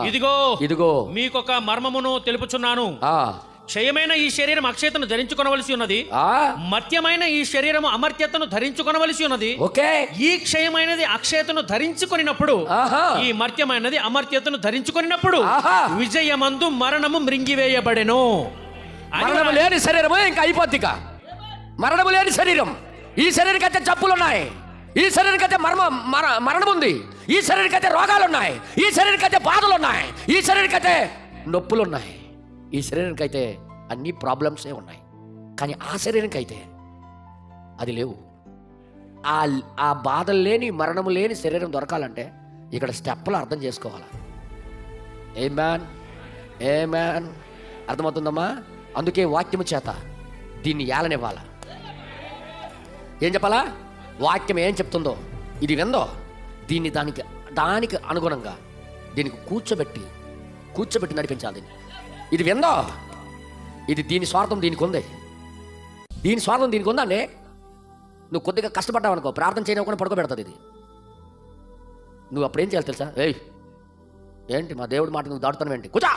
ఇదిగో ఇదిగో. మీకొక మర్మమును తెలుపుచున్నాను. ఆ. క్షయమైన ఈ శరీరం అక్షయతను ధరించుకొనవలసి ఉన్నది. మత్యమైన ఈ శరీరము అమర్త్యతను ధరించుకొనవలసి ఉన్నది. ఓకే. ఈ క్షయమైనది అక్షయతను ధరించుకొనినప్పుడు ఆహా. ఈ మర్త్యమైనది అమర్త్యతను ధరించుకొనినప్పుడు ఆహా. విజయమందు మరణము మృంగివేయబడెను. మరణము లేని శరీరము ఇంకా అయిపోద్దిక మరణము లేని శరీరం. ఈ శరీరానికి అయితే జబ్బులు ఉన్నాయి ఈ శరీరానికైతే మర్మ మర మరణం ఉంది ఈ శరీరానికి రోగాలు ఉన్నాయి ఈ శరీరానికి బాధలు ఉన్నాయి ఈ శరీరానికి నొప్పులు ఉన్నాయి ఈ శరీరానికి అయితే అన్ని ప్రాబ్లమ్సే ఉన్నాయి. కానీ ఆ శరీరానికైతే అది లేవు. ఆ ఆ బాధలు లేని మరణం లేని శరీరం దొరకాలంటే ఇక్కడ స్టెప్పులు అర్థం చేసుకోవాలి? ఏ మ్యాన్ ఏ మ్యాన్ అర్థమవుతుందమ్మా? అందుకే వాక్యము చేత దీన్ని ఏలనివ్వాలా? ఏం చెప్పాలా? వాక్యం ఏం చెప్తుందో ఇది విందో? దీన్ని దానికి దానికి అనుగుణంగా దీనికి కూర్చోబెట్టి కూర్చోబెట్టి నడిపించాలి దీన్ని. ఇది విందో? ఇది దీని స్వార్థం దీనికి ఉంది. దీని స్వార్థం దీనికి ఉందండి నువ్వు కొద్దిగా కష్టపడ్డావు అనుకో. ప్రార్థన చేయకుండా పడుకోబెడతాది ఇది. నువ్వు అప్పుడు ఏం చేయాలి తెలుసా? ఏయ్ ఏంటి మా దేవుడి మాట నువ్వు దాటుతాను ఏంటి? కూర్చో!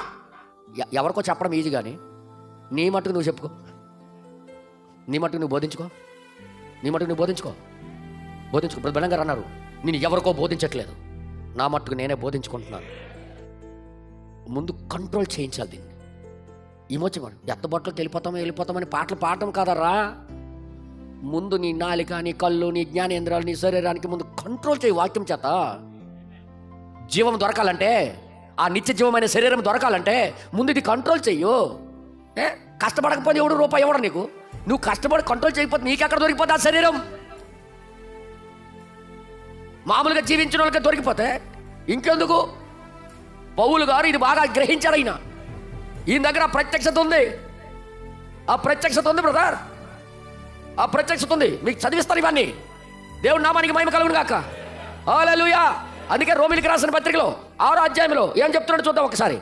ఎవరికో చెప్పడం ఈజీ కానీ నీ మట్టుకు నువ్వు చెప్పుకో. నీ మట్టుకు నువ్వు బోధించుకో. నీ మట్టుకు నువ్వు బోధించుకో. బోధించుకో బ్రదర్ అన్నారు. నేను ఎవరికో బోధించట్లేదు. నా మట్టుకు నేనే బోధించుకుంటున్నాను. ముందు కంట్రోల్ చేయించాలి దీన్ని. ఇమోచమని ఎత్తబొట్టలకు వెళ్ళిపోతామో వెళ్ళిపోతామని పాటలు పాడటం కాదరా. ముందు నీ నాలిక నీ కళ్ళు నీ జ్ఞానేంద్రాలు నీ శరీరానికి ముందు కంట్రోల్ చేయి వాక్యం చేత. జీవం దొరకాలంటే ఆ నిత్య జీవమైన శరీరం దొరకాలంటే ముందు ఇది కంట్రోల్ చెయ్యు. ఏ? కష్టపడకపోతే ఎవడు రూపాయి ఎవడు నీకు? నువ్వు కష్టపడి కంట్రోల్ చేయకపోతే నీకెక్కడ దొరికిపోతే ఆ శరీరం? మామూలుగా జీవించిన వాళ్ళకి దొరికిపోతే ఇంకెందుకు? పౌలు గారు ఇది బాగా గ్రహించారు ఆయన ఈయన దగ్గర ప్రత్యక్షత ఉంది. ఆ ప్రత్యక్షత ఉంది బ్రదర్. ఆ ప్రత్యక్షత ఉంది. మీకు చదివిస్తారు ఇవన్నీ. దేవుడు నామానికి మహిమ కలుగును కాక హల్లెలూయా. అందుకే రోమిలికి రాసిన పత్రికలో ఆరో అధ్యాయంలో ఏం చెప్తున్నాడు చూద్దాం ఒకసారి.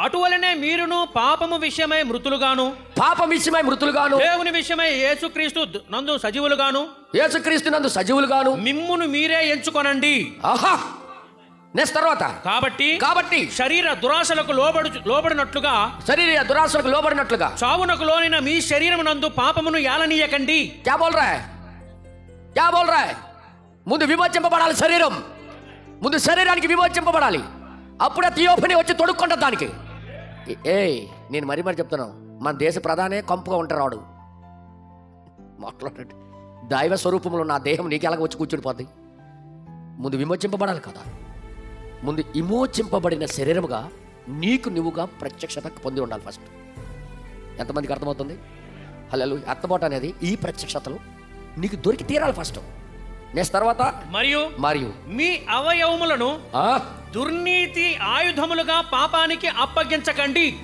అటువలనే మీరును పాపము విషయమై మృతులుగాను. పాపం విషయమై మృతులుగాను. దేవుని విషయమై యేసుక్రీస్తు నందు సజీవులుగాను. యేసుక్రీస్తు నందు సజీవులుగాను. మిమ్మును మీరే ఎంచుకొనండి. ఆహా! నెక్స్ట్ తర్వాత. కాబట్టి కాబట్టి శరీర దురాశలకు లోబడు లోబడినట్లుగా శరీర దురాశలకు లోబడినట్లుగా. చావునకు లోనైన మీ శరీరం నందు పాపమును యాలనీయకండి. క్యా బోల్ రా? క్యా బోల్ రా? ముందు విమోచింపబడాలి శరీరం. ముందు శరీరానికి విమోచింపబడాలి అప్పుడే థియోఫని వచ్చి తొడుక్కుంటుంది దానికి. ఏయ్ నేను మరీ మరి చెప్తున్నాను. మన దేశ ప్రధానే కంపుగా ఉంటారు వాడు. మాట్లాడండి. దైవ స్వరూపంలో నా దేహం నీకు ఎలాగ వచ్చి కూర్చుండిపోద్ది? ముందు విమోచింపబడాలి కదా. ముందు విమోచింపబడిన శరీరముగా నీకు నువ్వుగా ప్రత్యక్షత పొంది ఉండాలి ఫస్ట్ ఎంతమందికి అర్థమవుతుంది? హలో అర్థమవటం అనేది ఈ ప్రత్యక్షతలు నీకు దొరికి తీరాలి ఫస్ట్ నెక్స్ట్ తర్వాత? మరియు మరియు. మీ అవయవములను ఆ, దుర్నీతి ఆయుధములుగా పాపానికి అప్పగించకండి.